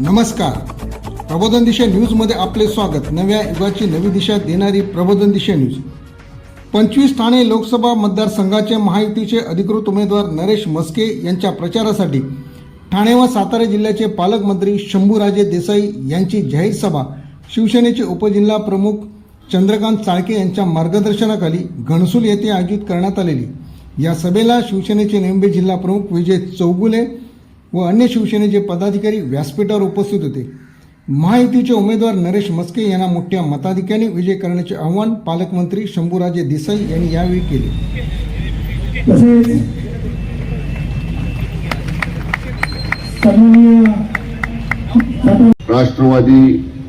नमस्कार. प्रबोधन दिशा न्यूजमध्ये आपले स्वागत. नव्या युगाची नवी दिशा देणारी प्रबोधन दिशा न्यूज पंचवीस ठाणे लोकसभा मतदारसंघाचे महायुतीचे अधिकृत उमेदवार नरेश मस्के यांच्या प्रचारासाठी ठाणे व सातारा जिल्ह्याचे पालकमंत्री शंभूराजे देसाई यांची जाहीर सभा. शिवसेनेचे उपजिल्हा प्रमुख चंद्रकांत चाळके यांच्या मार्गदर्शनाखाली घणसूल येथे आयोजित करण्यात आलेली. या सभेला शिवसेनेचे नेमबे जिल्हा प्रमुख विजय चौगुले व अन्य शिवसेनेचे पदाधिकारी व्यासपीठावर उपस्थित होते. महायुतीचे उमेदवार नरेश मस्के यांना मोठ्या मताधिक्याने विजय करण्याचे आवाहन पालकमंत्री शंभूराजे देसाई यांनी यावेळी केले. तसेच राष्ट्रवादी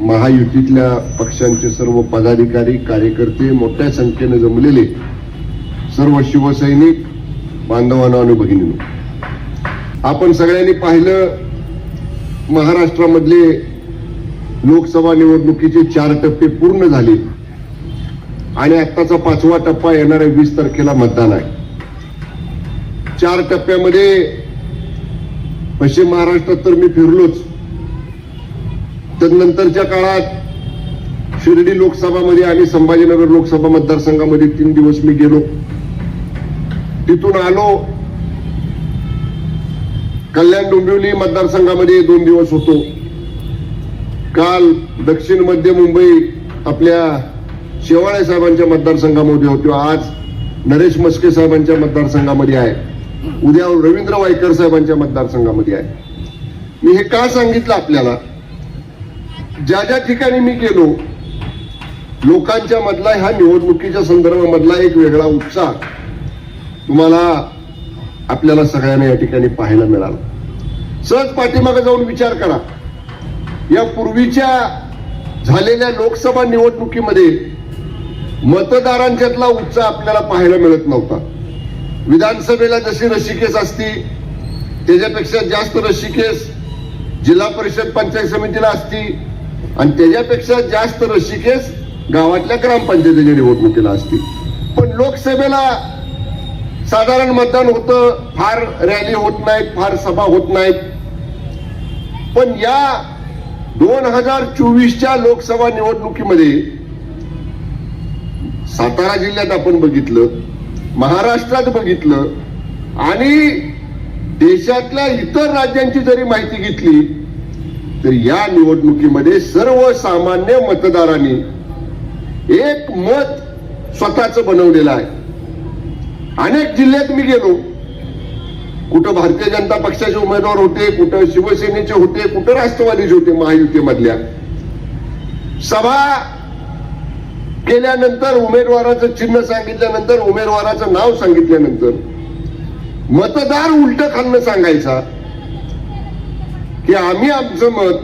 महायुतीतल्या पक्षांचे सर्व पदाधिकारी कार्यकर्ते मोठ्या संख्येने जमलेले सर्व शिवसैनिक बांधवांना आणि भगिनींना. आपण सगळ्यांनी पाहिलं महाराष्ट्रामधले लोकसभा निवडणुकीचे चार टप्पे पूर्ण झाले. आणि आत्ताचा पाचवा टप्पा येणाऱ्या वीस तारखेला मतदान आहे. चार टप्प्यामध्ये पश्चिम महाराष्ट्रात तर मी फिरलोच. तदनंतरच्या काळात शिर्डी लोकसभामध्ये आणि संभाजीनगर लोकसभा मतदारसंघामध्ये तीन दिवस मी गेलो. तिथून आलो कल्याण डोंबिवली मतदारसंघामध्ये दोन दिवस होतो. काल दक्षिण मध्य मुंबई आपल्या शेवाळे साहेबांच्या मतदारसंघामध्ये होतो. आज नरेश मस्के साहेबांच्या मतदारसंघामध्ये आहे. उद्या रवींद्र वायकर साहेबांच्या मतदारसंघामध्ये आहे. मी हे का सांगितलं आपल्याला? ज्या ज्या ठिकाणी मी गेलो लोकांच्या मधला ह्या निवडणुकीच्या संदर्भामधला एक वेगळा उत्साह तुम्हाला आपल्याला सगळ्यांना या ठिकाणी पाहायला मिळाला. सहज पाठीमागे जाऊन विचार करा. या पूर्वीच्या झालेल्या लोकसभा निवडणुकीमध्ये मतदारांच्यातला उत्साह आपल्याला पाहायला मिळत नव्हता. विधानसभेला जशी रशिकेस असती त्याच्यापेक्षा जास्त रशिकेस जिल्हा परिषद पंचायत समितीला असती आणि त्याच्यापेक्षा जास्त रशिकेस गावातल्या ग्रामपंचायतीच्या निवडणुकीला असती. पण लोकसभेला साधारण मतदान होतं फार रॅली होत नाहीत फार सभा होत नाहीत. पण या दोन हजार चोवीसच्या लोकसभा निवडणुकीमध्ये सातारा जिल्ह्यात आपण बघितलं महाराष्ट्रात बघितलं आणि देशातल्या इतर राज्यांची जरी माहिती घेतली तर या निवडणुकीमध्ये सर्वसामान्य मतदारांनी एक मत स्वतःच बनवलेलं आहे. अनेक जिल्ह्यात मी गेलो. कुठं भारतीय जनता पक्षाचे उमेदवार होते कुठं शिवसेनेचे होते कुठं राष्ट्रवादीचे होते महायुतीमधल्या. सभा केल्यानंतर उमेदवाराचं चिन्ह सांगितल्यानंतर उमेदवाराचं नाव सांगितल्यानंतर मतदार उलट खाणं सांगायचा की आम्ही आमचं मत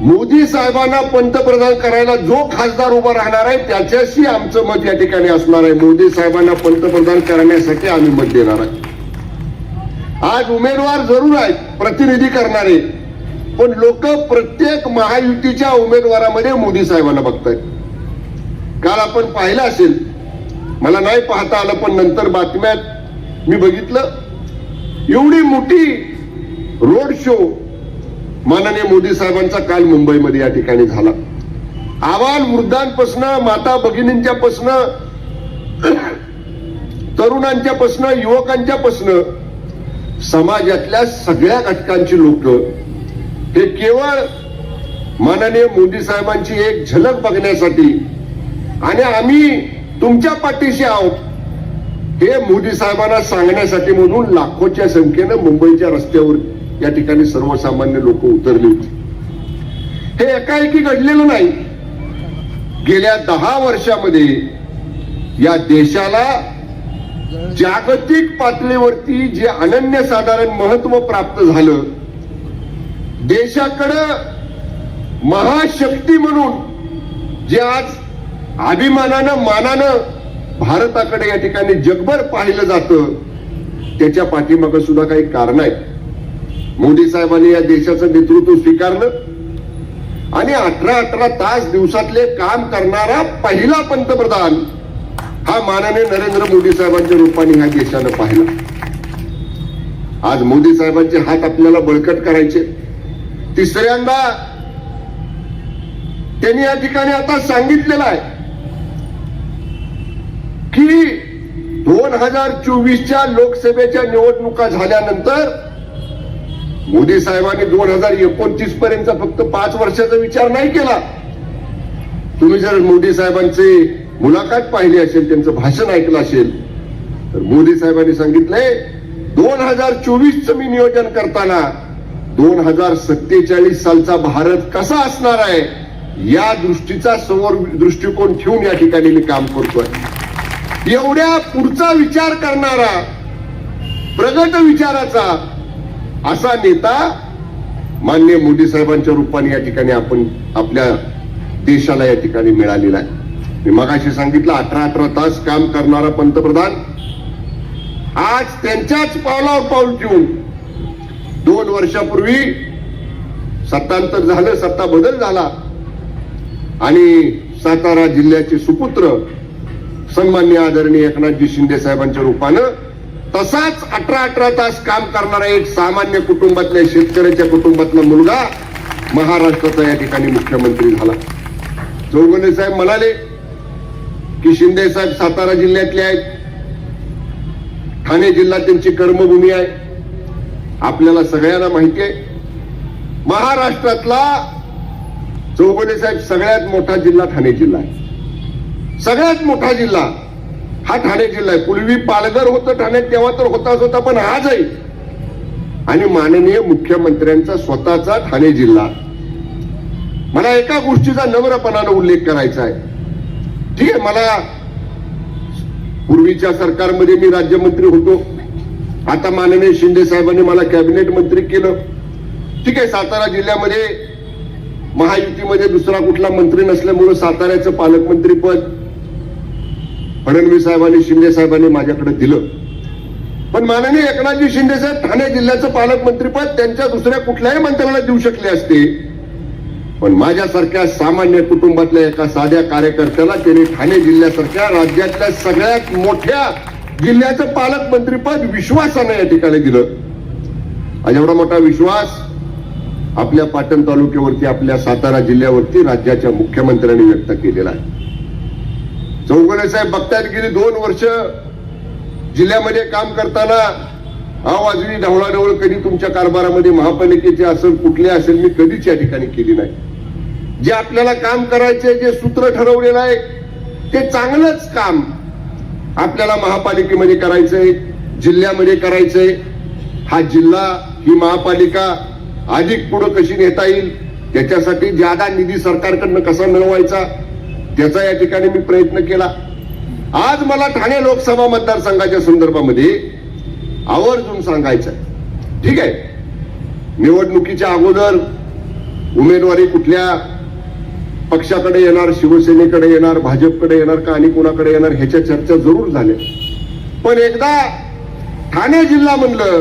मोदी साहेबांना पंतप्रधान करायला जो खासदार उभा राहणार आहे त्याच्याशी आमचं मत या ठिकाणी असणार आहे. मोदी साहेबांना पंतप्रधान करण्यासाठी आम्ही मत देणार आहे. आज उमेदवार जरूर आहेत प्रतिनिधी करणारे. पण लोक प्रत्येक महायुतीच्या उमेदवारामध्ये मोदी साहेबांना बघतायत. काल आपण पाहिलं असेल मला नाही पाहता आलं पण नंतर बातम्यात मी बघितलं एवढी मोठी रोड शो माननीय मोदी साहेबांचा काल मुंबईमध्ये या ठिकाणी झाला. आव्हान वृद्धांपासनं माता भगिनींच्या पासनं तरुणांच्या पासनं युवकांच्या पासनं समाजातल्या सगळ्या घटकांची लोक हे केवळ माननीय मोदी साहेबांची एक झलक बघण्यासाठी आणि आम्ही तुमच्या पाठीशी आहोत हे मोदी साहेबांना सांगण्यासाठी म्हणून लाखोच्या संख्येनं मुंबईच्या रस्त्यावर या ठिकाणी सर्वसामान्य लोक उतरली होती. हे एकाएकी घडलेलं नाही. गेल्या दहा वर्षामध्ये या देशाला जागतिक पातळीवरती जे अनन्यसाधारण महत्त्व प्राप्त झालं देशाकडं महाशक्ती म्हणून जे आज अभिमानानं मानानं भारताकडे या ठिकाणी जगभर पाहिलं जातं त्याच्या पाठीमागं सुद्धा काही कारण आहे मोदी साहेबांनी या देशाचं नेतृत्व स्वीकारलं. आणि अठरा अठरा तास दिवसातले काम करणारा पहिला पंतप्रधान हा माननीय नरेंद्र मोदी साहेबांच्या रूपाने ह्या देशानं पाहिला. आज मोदी साहेबांचे हात आपल्याला बळकट करायचे. तिसऱ्यांदा त्यांनी या ठिकाणी आता सांगितलेलं आहे की दोन हजार चोवीसच्या लोकसभेच्या निवडणुका झाल्यानंतर मोदी साहेबांनी दोन हजार एकोणतीस पर्यंत फक्त पाच वर्षाचा विचार नाही केला. तुम्ही जर मोदी साहेबांचे मुलाखत पाहिली असेल त्यांचं भाषण ऐकलं असेल तर मोदी साहेबांनी सांगितलंय दोन हजार चोवीसचं मी नियोजन करताना दोन हजार सत्तेचाळीस सालचा भारत कसा असणार आहे या दृष्टीचा समोर दृष्टिकोन ठेवून या ठिकाणी मी काम करतोय. एवढ्या पुढचा विचार करणारा प्रगत विचाराचा असा नेता मान्य मोदी साहेबांच्या रूपाने या ठिकाणी आपण आपल्या देशाला या ठिकाणी मिळालेला आहे. मी मगाशी सांगितलं अठरा अठरा तास काम करणारा पंतप्रधान आज त्यांच्याच पावलावर पाऊल ठेवून दोन वर्षापूर्वी सत्तांतर झालं सत्ता बदल झाला आणि सातारा जिल्ह्याचे सुपुत्र सन्मान्य आदरणीय एकनाथजी शिंदे साहेबांच्या रूपानं तसाच अठरा अठरा तास काम करणारा एक सामान्य कुटुंबातल्या शेतकऱ्याच्या कुटुंबातला मुलगा महाराष्ट्राचा या ठिकाणी मुख्यमंत्री झाला. चौगुले साहेब म्हणाले की शिंदे साहेब सातारा जिल्ह्यातले आहेत. ठाणे जिल्हा त्यांची कर्मभूमी आहे. आपल्याला सगळ्यांना माहिती आहे. महाराष्ट्रातला चौगुले साहेब सगळ्यात मोठा जिल्हा ठाणे जिल्हा आहे. सगळ्यात मोठा जिल्हा हा ठाणे जिल्हा आहे. पूर्वी पालघर होतं ठाणे तेव्हा तर होताच होता पण आज आहे आणि माननीय मुख्यमंत्र्यांचा स्वतःचा ठाणे जिल्हा. मला एका गोष्टीचा नम्रपणानं उल्लेख करायचा आहे. ठीक आहे मला पूर्वीच्या सरकारमध्ये मी राज्यमंत्री होतो. आता माननीय शिंदे साहेबांनी मला कॅबिनेट मंत्री केलं. ठीक आहे सातारा जिल्ह्यामध्ये महायुतीमध्ये दुसरा कुठला मंत्री नसल्यामुळं साताऱ्याचं पालकमंत्री पद फडणवीस साहेबांनी शिंदे साहेबांनी माझ्याकडे दिलं. पण माननीय एकनाथजी शिंदे साहेब ठाणे जिल्ह्याचं पालकमंत्रीपद त्यांच्या दुसऱ्या कुठल्याही मंत्र्याला देऊ शकले असते. पण माझ्यासारख्या सामान्य कुटुंबातल्या एका साध्या कार्यकर्त्याला त्यांनी ठाणे जिल्ह्यासारख्या राज्यातल्या सगळ्यात मोठ्या जिल्ह्याचं पालकमंत्रीपद विश्वासानं या ठिकाणी दिलं. आणि एवढा मोठा विश्वास आपल्या पाटण तालुक्यावरती आपल्या सातारा जिल्ह्यावरती राज्याच्या मुख्यमंत्र्यांनी व्यक्त केलेला आहे. चौगुले साहेब बघतायत गेली दोन वर्ष जिल्ह्यामध्ये काम करताना आवाजवी ढवळाढवळ कधी तुमच्या कारभारामध्ये महापालिकेचे असेल कुठले असेल मी कधीच या ठिकाणी केली नाही. जे आपल्याला काम करायचे जे सूत्र ठरवलेलं आहे ते चांगलंच काम आपल्याला महापालिकेमध्ये करायचंय जिल्ह्यामध्ये करायचंय. हा जिल्हा ही महापालिका अधिक पुढं कशी नेता येईल त्याच्यासाठी ज्यादा निधी सरकारकडनं कसा मिळवायचा त्याचा या ठिकाणी मी प्रयत्न केला. आज मला ठाणे लोकसभा मतदारसंघाच्या संदर्भामध्ये आवर्जून सांगायचं ठीक आहे? निवडणुकीच्या अगोदर उमेदवारी कुठल्या पक्षाकडे येणार शिवसेनेकडे येणार भाजपकडे येणार का आणि कोणाकडे येणार ह्याच्या चर्चा जरूर झाल्या. पण एकदा ठाणे जिल्हा म्हणलं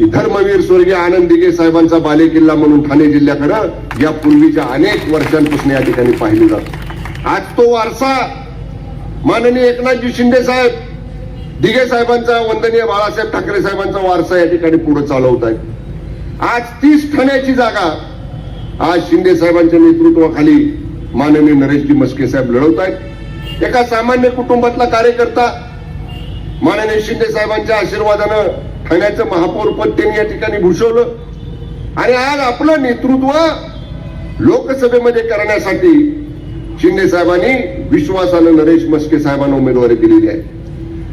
की धर्मवीर स्वर्गीय आनंद दिघे साहेबांचा बालेकिल्ला म्हणून ठाणे जिल्ह्याकडं या पूर्वीच्या अनेक वर्षांपासून या ठिकाणी पाहिले जात. आज तो वारसा माननीय एकनाथजी शिंदे साहेब दिघे साहेबांचा वंदनीय बाळासाहेब ठाकरे साहेबांचा वारसा या ठिकाणी पुढे चालवत आहे आज तीस ठाण्याची जागा आज शिंदे साहेबांच्या नेतृत्वाखाली माननीय नरेशजी मस्के साहेब लढवत आहेत. एका सामान्य कुटुंबातला कार्यकर्ता माननीय शिंदे साहेबांच्या आशीर्वादानं ठाण्याचं महापौरपद त्यांनी या ठिकाणी भूषवलं. आणि आज आपलं नेतृत्व लोकसभेमध्ये करण्यासाठी शिंदे साहेबांनी विश्वासानं नरेश मस्के साहेबांना उमेदवारी दिलेली आहे.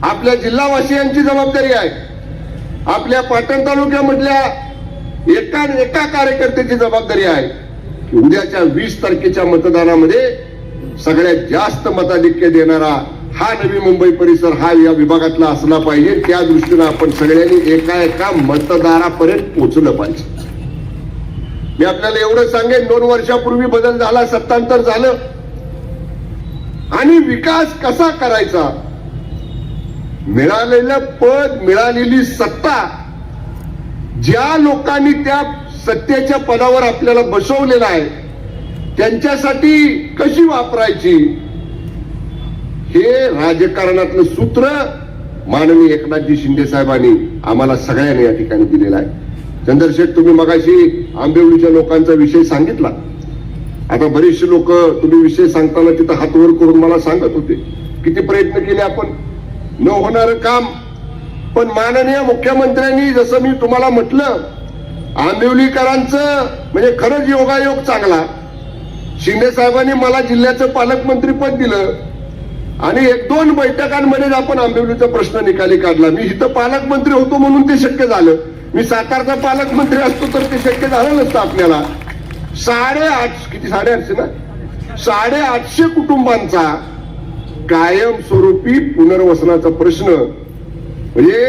आपल्या जिल्हावासियांची जबाबदारी आहे. आपल्या पाटण तालुक्यामधल्या एका एका कार्यकर्त्याची जबाबदारी आहे की उद्याच्या वीस तारखेच्या मतदानामध्ये सगळ्यात जास्त मताधिक्य देणारा हा नवी मुंबई परिसर हा या विभागातला असला पाहिजे. त्या दृष्टीनं आपण सगळ्यांनी एका एका मतदारापर्यंत पोचलं पाहिजे. मी आपल्याला एवढं सांगेन दोन वर्षापूर्वी बदल झाला सत्तांतर झालं. आणि विकास कसा करायचा? मिळालेलं पद मिळालेली सत्ता ज्या लोकांनी त्या सत्तेच्या पदावर आपल्याला बसवलेलं आहे त्यांच्यासाठी कशी वापरायची? हे राजकारणातलं सूत्र माननीय एकनाथजी शिंदे साहेबांनी आम्हाला सगळ्यांनी या ठिकाणी दिलेलं आहे. चंद्रशेठ तुम्ही मगाशी आंबेवलीच्या लोकांचा विषय सांगितला. आता बरेचसे लोक तुम्ही विषय सांगताना तिथं हातवर करून मला सांगत होते. किती प्रयत्न केले आपण? न होणार काम. पण माननीय मुख्यमंत्र्यांनी जसं मी तुम्हाला म्हटलं आंबिवलीकरांचं म्हणजे खरंच योगायोग चांगला. शिंदे साहेबांनी मला जिल्ह्याचं पालकमंत्री पद दिलं. आणि एक दोन बैठकांमध्येच आपण आंबिवलीचा प्रश्न निकाली काढला मी इथं पालकमंत्री होतो म्हणून ते शक्य झालं. मी सातारचा पालकमंत्री असतो तर ते शक्य झालं नसतं आपल्याला. साडेआठ किती साडेआठशे ना? साडेआठशे कुटुंबांचा कायमस्वरूपी पुनर्वसनाचा प्रश्न. म्हणजे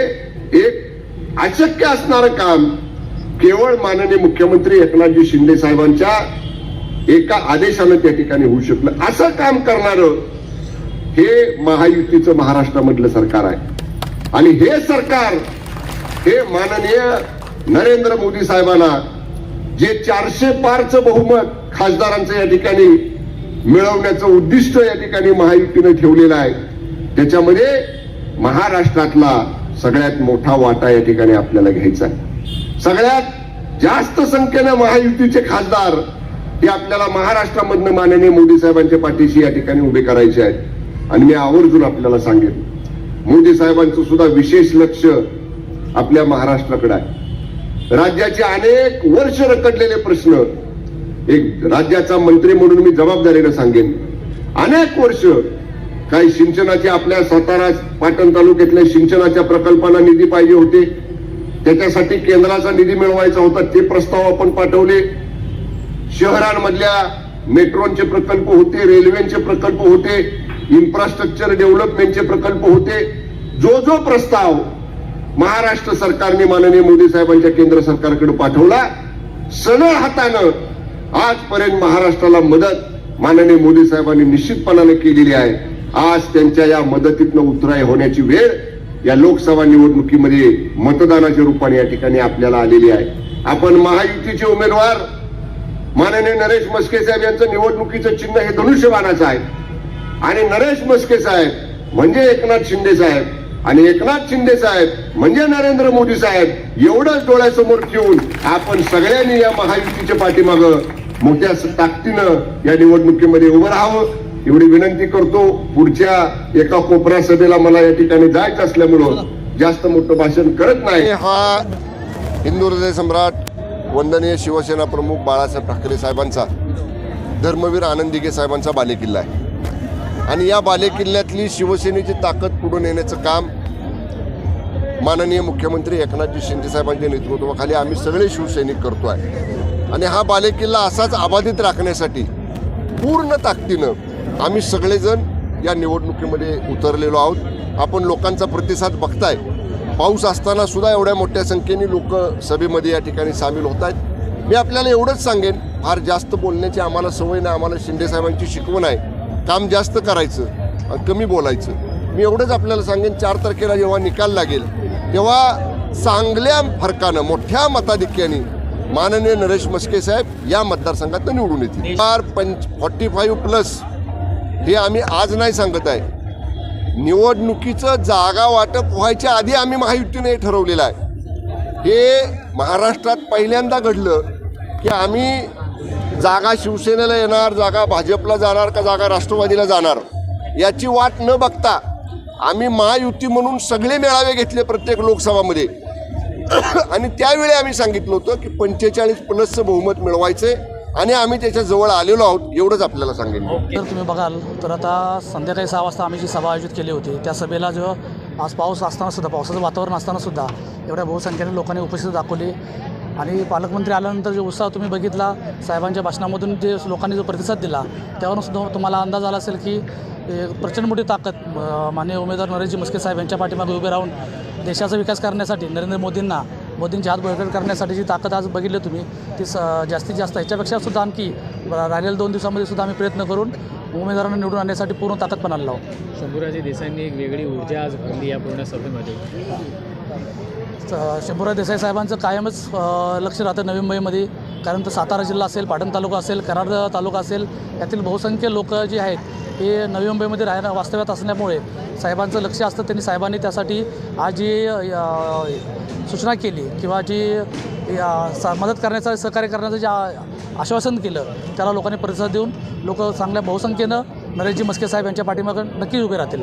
एक अशक्य असणारं काम केवळ माननीय मुख्यमंत्री एकनाथजी शिंदे साहेबांच्या एका आदेशानं त्या ठिकाणी होऊ शकलं. असं काम करणारं हे महायुतीचं महाराष्ट्रामधलं सरकार आहे. आणि हे सरकार हे माननीय नरेंद्र मोदी साहेबांना जे चारशे पारचं बहुमत खासदारांचं या ठिकाणी मिळवण्याचं उद्दिष्ट या ठिकाणी महायुतीनं ठेवलेलं आहे. त्याच्यामध्ये महाराष्ट्रातला सगळ्यात मोठा वाटा या ठिकाणी आपल्याला घ्यायचा आहे. सगळ्यात जास्त संख्येनं महायुतीचे खासदार हे आपल्याला महाराष्ट्रामधनं माननीय मोदी साहेबांच्या पाठीशी या ठिकाणी उभे करायचे आहेत. आणि मी आवर्जून आपल्याला सांगेन. मोदी साहेबांचं सुद्धा विशेष लक्ष आपल्या महाराष्ट्राकडे आहे. राज्याचे अनेक वर्ष रखडलेले प्रश्न एक राज्याचा मंत्री म्हणून मी जबाबदारीनं सांगेन. अनेक वर्ष काही सिंचनाचे आपल्या सातारा पाटण तालुक्यातल्या सिंचनाच्या प्रकल्पांना निधी पाहिजे होते. त्याच्यासाठी केंद्राचा निधी मिळवायचा होता ते प्रस्ताव आपण पाठवले. शहरांमधल्या मेट्रोचे प्रकल्प होते रेल्वेचे प्रकल्प होते. इन्फ्रास्ट्रक्चर डेव्हलपमेंटचे प्रकल्प होते. जो जो प्रस्ताव महाराष्ट्र सरकारने माननीय मोदी साहेबांच्या केंद्र सरकारकडे पाठवला सरळ हातानं आजपर्यंत महाराष्ट्राला मदत माननीय मोदी साहेबांनी निश्चितपणाने केलेली आहे. आज त्यांच्या या मदतीतनं उतराय होण्याची वेळ या लोकसभा निवडणुकीमध्ये मतदानाच्या रूपाने या ठिकाणी आपल्याला आलेली आहे. आपण महायुतीचे उमेदवार माननीय नरेश मस्के साहेब यांचं निवडणुकीचं चिन्ह हे धनुष्यबाणाचं आहे. आणि नरेश मस्के साहेब म्हणजे एकनाथ शिंदे साहेब. आणि एकनाथ शिंदे साहेब म्हणजे नरेंद्र मोदी साहेब. एवढंच डोळ्यासमोर ठेवून आपण सगळ्यांनी या महायुतीच्या पाठीमाग मोठ्या ताकदीनं या निवडणुकीमध्ये उभं राहावं. एवढी विनंती करतो. पुढच्या एका कोपऱ्या सभेला मला या ठिकाणी जायचं असल्यामुळं जास्त मोठं भाषण करत नाही. हा हिंदू हृदय सम्राट वंदनीय शिवसेना प्रमुख बाळासाहेब ठाकरे साहेबांचा धर्मवीर आनंदिके साहेबांचा बालेकिल्ला आहे. आणि या बालेकिल्ल्यातली शिवसेनेची ताकद पुढे नेण्याचं काम माननीय मुख्यमंत्री एकनाथजी शिंदेसाहेबांच्या नेतृत्वाखाली आम्ही सगळे शिवसैनिक करतो आहे आणि हा बालेकिल्ला असाच अबाधित राखण्यासाठी पूर्ण ताकदीनं आम्ही सगळेजण या निवडणुकीमध्ये उतरलेलो आहोत. आपण लोकांचा प्रतिसाद बघताय. पाऊस असताना सुद्धा एवढ्या मोठ्या संख्येने लोक सभेमध्ये या ठिकाणी सामील होत आहेत मी आपल्याला एवढंच सांगेन फार जास्त बोलण्याची आम्हाला सवय नाही आम्हाला शिंदेसाहेबांची शिकवण आहे. काम जास्त करायचं आणि कमी बोलायचं. मी एवढंच आपल्याला सांगेन चार तारखेला जेव्हा निकाल लागेल तेव्हा चांगल्या फरकानं मोठ्या मताधिक्याने माननीय नरेश मस्के साहेब या मतदारसंघात निवडून येतील. चार पंच फॉर्टी फाईव्ह प्लस हे आम्ही आज नाही सांगत आहे. निवडणुकीचं जागा वाटप व्हायच्या आधी आम्ही महायुतीने ठरवलेलं आहे. हे महाराष्ट्रात पहिल्यांदा घडलं की आम्ही जागा शिवसेनेला येणार जागा भाजपला जाणार का जागा राष्ट्रवादीला जाणार? याची वाट न बघता आम्ही महायुती म्हणून सगळे मेळावे घेतले प्रत्येक लोकसभामध्ये. आणि त्यावेळी आम्ही सांगितलं होतं की पंचेचाळीस प्लसचं बहुमत मिळवायचे आणि आम्ही त्याच्याजवळ आलेलो आहोत एवढंच आपल्याला सांगेन जर तुम्ही बघाल तर आता संध्याकाळी सहा वाजता आम्ही जी सभा आयोजित केली होती त्या सभेला जो आज पाऊस असताना सुद्धा पावसाचं वातावरण असताना सुद्धा एवढ्या बहुसंख्येने लोकांनी उपस्थिती दाखवली. आणि पालकमंत्री आल्यानंतर जो उत्साह तुम्ही बघितला साहेबांच्या भाषणामधून जे लोकांनी जो प्रतिसाद दिला त्यावरून सुद्धा तुम्हाला अंदाज आला असेल की एक प्रचंड मोठी ताकद अं, माननीय उमेदवार नरेशजी मस्के साहेब यांच्या पाठीमागे उभे राहून देशाचा विकास करण्यासाठी नरेंद्र मोदींना मोदींची हात बळकट करण्यासाठी जी ताकद आज बघितली तुम्ही ती स जास्तीत जास्त ह्याच्यापेक्षा सुद्धा आणखी राहिलेल्या दोन दिवसामध्ये सुद्धा आम्ही प्रयत्न करून उमेदवारांना निवडून आणण्यासाठी पूर्ण ताकद पणाला लावू. शंभूराजे देसाईंनी एक वेगळी ऊर्जा आज भरली या पूर्ण सभेमध्ये. स- शंभूराज देसाई साहेबांचं कायमच लक्ष राहतं नवी मुंबईमध्ये कारण तर सातारा जिल्हा असेल पाटण तालुका असेल कराड तालुका असेल यातील बहुसंख्य लोक जे आहेत हे नवी मुंबईमध्ये राहणं वास्तव्यात असल्यामुळे साहेबांचं लक्ष असतं. त्यांनी साहेबांनी त्यासाठी आज जी सूचना केली किंवा जी सा मदत करण्याचं सहकार्य करण्याचं जे आश्वासन केलं त्याला लोकांनी प्रतिसाद देऊन लोक चांगल्या बहुसंख्येनं नरेशजी मस्के साहेब यांच्या पाठीमागं नक्कीच उभे राहतील.